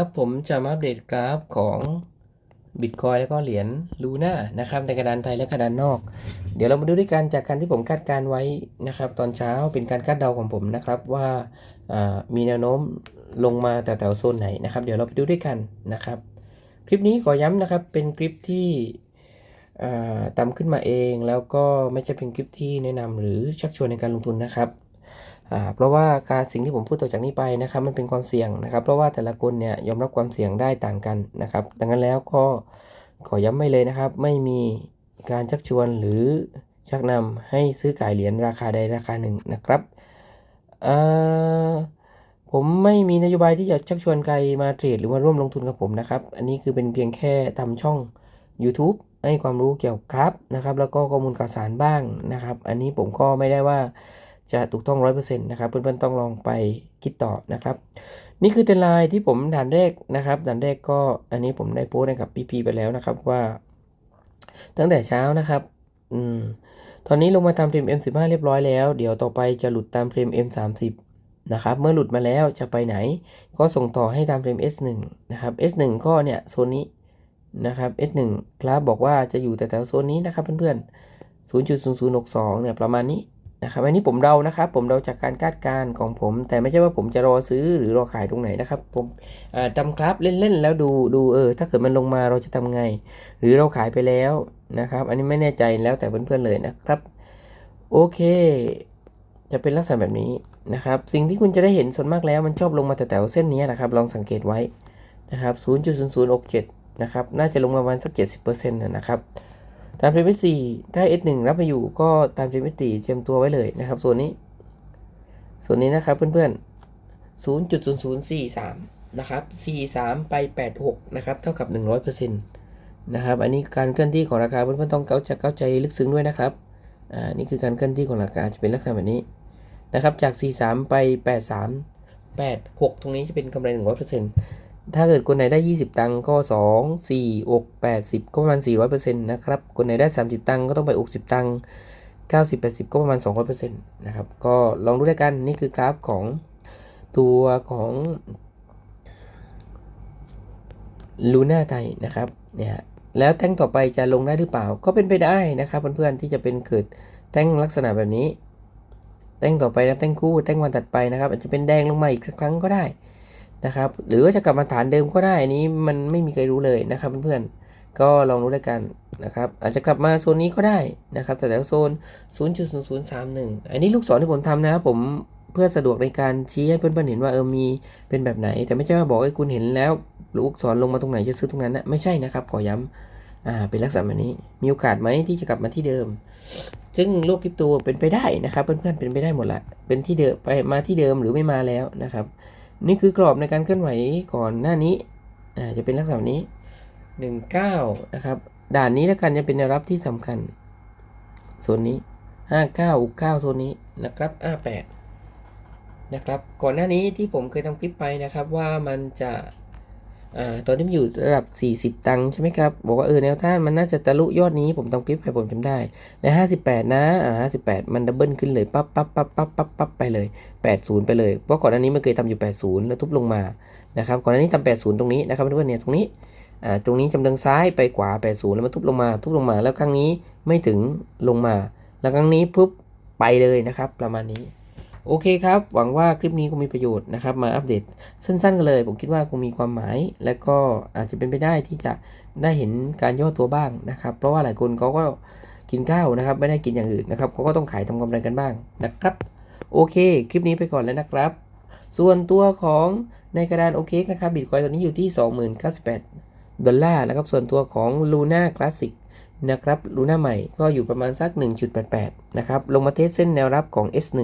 ครับผมจะมาอัปเดตกราฟของบิตคอยแล้วก็เหรียญลูน่านะครับในกระดานไทยและกระดานนอก เดี๋ยวเรามาดูด้วยกันจากการที่ผมคาดการไว้นะครับ ตอนเช้าเป็นการคาดเดาของผมนะครับว่าามีแนวโน้มลงมาแต่แถวโซนไหนนะครับ เดี๋ยวเราไปดูด้วยกันนะครับ คลิปนี้ขอย้ำนะครับเป็นคลิปที่อ่าตามขึ้นมาเอง แล้วก็ไม่ใช่เป็นคลิปที่แนะนำหรือชักชวนในการลงทุนนะครับ เพราะว่าการสิ่งที่ผมพูดต่อจากนี้ไปนะครับมันเป็นความเสี่ยงนะครับ เพราะว่าแต่ละคนเนี่ยยอมรับความเสี่ยงได้ต่างกันนะครับ ดังนั้นแล้วก็ขอย้ำไม่เลยนะครับ ไม่มีการชักชวนหรือชักนำให้ซื้อขายเหรียญราคาใดราคาหนึ่งนะครับผมไม่มีนโยบายที่จะชักชวนใครมาเทรดหรือมาร่วมลงทุนกับผมนะครับ อันนี้คือเป็นเพียงแค่ทำช่อง YouTube ให้ความรู้เกี่ยวกับนะครับ แล้วก็ข้อมูลข่าวสารบ้างนะครับ อันนี้ผมก็ไม่ได้ว่า จะถูกต้องร้อยเปอร์เซ็นต์นะครับ เพื่อนๆต้องลองไปคิดต่อนะครับ นี่คือเทรนไลน์ที่ผมด่านแรกนะครับ ด่านแรกก็อันนี้ผมได้โพสต์ให้กับพี่ๆไปแล้วนะครับว่า ตั้งแต่เช้านะครับ อืม ตอนนี้ลงมาตามเฟรม M15 เรียบร้อยแล้ว เดี๋ยวต่อไปจะหลุดตามเฟรม M30 นะครับ เมื่อหลุดมาแล้วจะไปไหน ก็ส่งต่อให้ตามเฟรม S1 นะครับ S1 ก็เนี่ยโซนนี้นะครับ S1 ครับบอกว่าจะอยู่แต่แถวโซนนี้นะครับเพื่อนๆ0.0062เนี่ยประมาณนี้ นะครับอันนี้ผมเดานะครับ ผมเดาจากการคาดการณ์ของผม แต่ไม่ใช่ว่าผมจะรอซื้อหรือรอขายตรงไหนนะครับ ผมอ่าจำครับเล่นๆแล้วดูดูเออถ้าเกิดมันลงมาเราจะทำไง หรือเราขายไปแล้วนะครับ อันนี้ไม่แน่ใจแล้วแต่เพื่อนๆเลยนะครับ โอเค จะเป็นลักษณะแบบนี้นะครับ สิ่งที่คุณจะได้เห็นส่วนมากแล้วมันชอบลงมาแต่แถวเส้นนี้นะครับ ลองสังเกตไว้นะครับ 0.0067 นะครับ น่าจะลงมาประมาณสัก 70%นะนะครับ ตามเฟรมสี่ถ้า S1 รับมาอยู่ก็ตามเฟรมสี่เตรียมตัวไว้เลยนะครับ ส่วนนี้ ส่วนนี้นะครับเพื่อนๆ0.0043นะครับ43ไป86นะครับเท่ากับ100%นะครับ อันนี้การเคลื่อนที่ของราคาเพื่อนๆต้องเข้าใจเข้าใจลึกซึ้งด้วยนะครับ อ่า นี่คือการเคลื่อนที่ของราคาจะเป็นลักษณะแบบนี้นะครับ จาก 43 ไป 83 86 ตรงนี้จะเป็นกำไร 100% ถ้าเกิดคนไหนได้ 20 ตังค์ก็ 2 4 6 80 ก็ประมาณ 400%นะครับ คนไหนได้ 30 ตังค์ก็ต้องไป 60 ตังค์90 80 ก็ประมาณ 200%นะครับ ก็ลองดูด้วยกัน นี่คือกราฟของตัวของลูน่าไทยนะครับ เนี่ย แล้วแท่งต่อไปจะลงได้หรือเปล่า ก็เป็นไปได้นะครับเพื่อนๆ ที่จะเป็นเกิดแท่งลักษณะแบบนี้ แท่งต่อไปนะแท่งคู่ แท่งวันถัดไปนะครับ อาจจะเป็นแดงลงมาอีกครั้งก็ได้ นะครับ หรือว่าจะกลับมาฐานเดิมก็ได้อันนี้มันไม่มีใครรู้เลยนะครับเพื่อนๆ ก็ลองรู้ด้วยกันนะครับ อาจจะกลับมาโซนนี้ก็ได้นะครับแต่แล้วโซน 0.0031 อันนี้ลูกศรที่ผมทำนะครับผมเพื่อสะดวกในการชี้ให้เพื่อนๆเห็นว่าเออมีเป็นแบบไหน แต่ไม่ใช่ว่าบอกให้คุณเห็นแล้วลูกศรลงมาตรงไหนจะซื้อตรงนั้นนะไม่ใช่นะครับขอย้ำอ่าเป็นลักษณะแบบนี้ มีโอกาสไหมที่จะกลับมาที่เดิม ซึ่งโลกคริปโตเป็นไปได้นะครับ เพื่อนๆเป็นไปได้หมดละเป็นที่เดิมไปมาที่เดิมหรือไม่มาแล้วนะครับ นี่คือกรอบในการเคลื่อนไหวก่อนหน้านี้อ่าจะเป็นลักษณะนี้ 19 นะครับ ด่านนี้แล้วกันจะเป็นแนวรับที่สำคัญโซนนี้ 59 69โซนนี้นะครับ 58 นะครับ ก่อนหน้านี้ที่ผมเคยทำคลิปไปนะครับว่ามันจะ อ่าตอนที่มันอยู่ระดับ 40 ตังค์ใช่ไหมครับ บอกว่าเออแนวต้านมันน่าจะทะลุยอดนี้ผมทำคลิปไปผมจำได้และ58 นะอ่า58 มันดับเบิลขึ้นเลยปั๊บปั๊บปั๊บปั๊บปั๊บปั๊บไปเลย 80 ไปเลย เพราะก่อนหน้านี้มันเคยทำอยู่ 80 แล้วทุบลงมานะครับก่อนหน้านี้ทำ80 ตรงนี้นะครับเพื่อนๆเนี่ยตรงนี้อ่าตรงนี้จำเริงซ้ายไปขวา 80 แล้วมันทุบลงมา ทุบลงมาแล้วครั้งนี้ไม่ถึงลงมา แล้วครั้งนี้ปุ๊บไปเลยนะครับ ประมาณนี้ โอเคครับ หวังว่าคลิปนี้คงมีประโยชน์นะครับ มาอัปเดตสั้นๆกันเลย ผมคิดว่าคงมีความหมาย และก็อาจจะเป็นไปได้ที่จะได้เห็นการย่อตัวบ้างนะครับ เพราะว่าหลายคนเขาก็กินข้าวนะครับ ไม่ได้กินอย่างอื่นนะครับเขาก็ต้องขายทำกำไรกันบ้างนะครับ โอเค คลิปนี้ไปก่อนแล้วนะครับ ส่วนตัวของในกระดานโอเคนะครับบิตคอยตอนนี้อยู่ที่ 2098 ดอลลาร์นะครับ ส่วนตัวของ Luna Classic นะครับ Luna ใหม่ก็อยู่ประมาณสัก 1.88 นะครับ ลงมาเทสเส้นแนวรับของ S1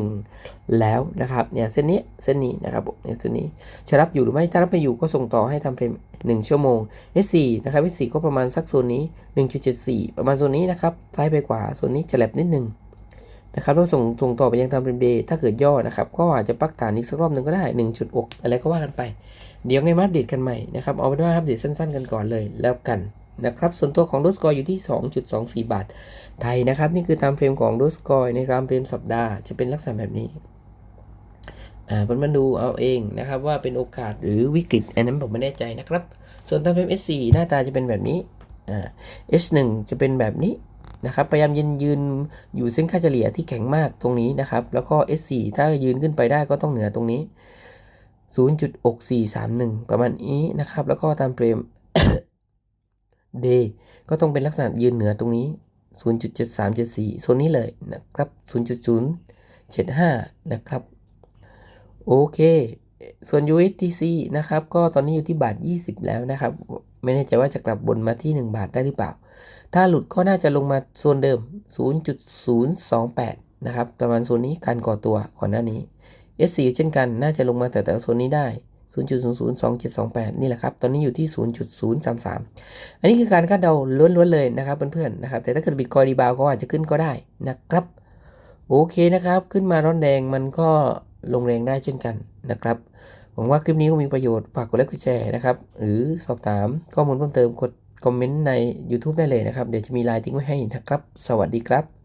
แล้วนะครับ เนี่ยเส้นนี้ เส้นนี้นะครับเนี่ยเส้นนี้จะรับอยู่หรือไม่ ถ้ารับไม่อยู่ก็ส่งต่อให้ทำเฟรม1 ชั่วโมง S4 นะครับ S4 ก็ประมาณสักโซนนี้ 1.74 ประมาณโซนนี้นะครับ ซ้ายไปขวา โซนนี้จะแลบนิดนึงนะครับแล้วส่งส่งต่อไปยังทำเป็นเดย์ถ้าเกิดย่อนะครับ ก็อาจจะปักฐานอีกสักรอบหนึ่งก็ได้ 1.6 อะไรก็ว่ากันไป เดี๋ยวไงมาอัปเดตกันใหม่นะครับ เอาเป็นว่าอัปเดตสั้นๆกันก่อนเลยแล้วกันนะครับส่วนตัวของดูสกอยอยู่ที่ 2.24 บาท ไทยนะครับ นี่คือตามเฟรมของดูสกอยในตามเฟรมสัปดาห์จะเป็นลักษณะแบบนี้อ่าเพื่อนๆดูเอาเองนะครับว่าเป็นโอกาสหรือวิกฤตอันนั้นผมไม่แน่ใจนะครับ ส่วนตามเฟรม S4 หน้าตาจะเป็นแบบนี้อ่า S1 จะเป็นแบบนี้นะครับพยายามยืนยืนอยู่เส้นค่าเฉลี่ยที่แข็งมากตรงนี้นะครับ แล้วก็ S4 ถ้ายืนขึ้นไปได้ก็ต้องเหนือตรงนี้ 0.6431 ประมาณนี้นะครับ แล้วก็ตามเฟรม D ก็ต้องเป็นลักษณะยืนเหนือตรงนี้ 0.7374โซนนี้เลยนะครับ 0.075 นะครับ โอเค ส่วน USDC นะครับ ก็ตอนนี้อยู่ที่บาท 20 แล้วนะครับ ไม่แน่ใจว่าจะกลับบนมาที่ 1 บาทได้หรือเปล่า ถ้าหลุดก็น่าจะลงมาโซนเดิม 0.028 นะครับ ประมาณโซนนี้การก่อตัวก่อนหน้านี้ S4 เช่นกันน่าจะลงมาแต่แต่โซนนี้ได้ 0.002728 นี่แหละครับ ตอนนี้อยู่ที่ 0.033 อันนี้คือการคาดเดาล้วนๆเลยนะครับเพื่อนๆนะครับ แต่ถ้าเกิดบิตคอยดีบาวก็อาจจะขึ้นก็ได้นะครับ โอเคนะครับ ขึ้นมาร้อนแดงมันก็ลงแรงได้เช่นกันนะครับหวังว่าคลิปนี้คงมีประโยชน์ ฝากกดไลค์กดแชร์นะครับ หรือสอบถามข้อมูลเพิ่มเติมกดคอมเมนต์ใน YouTube ได้เลยนะครับ เดี๋ยวจะมีไลน์ทิ้งไว้ให้นะครับ สวัสดีครับ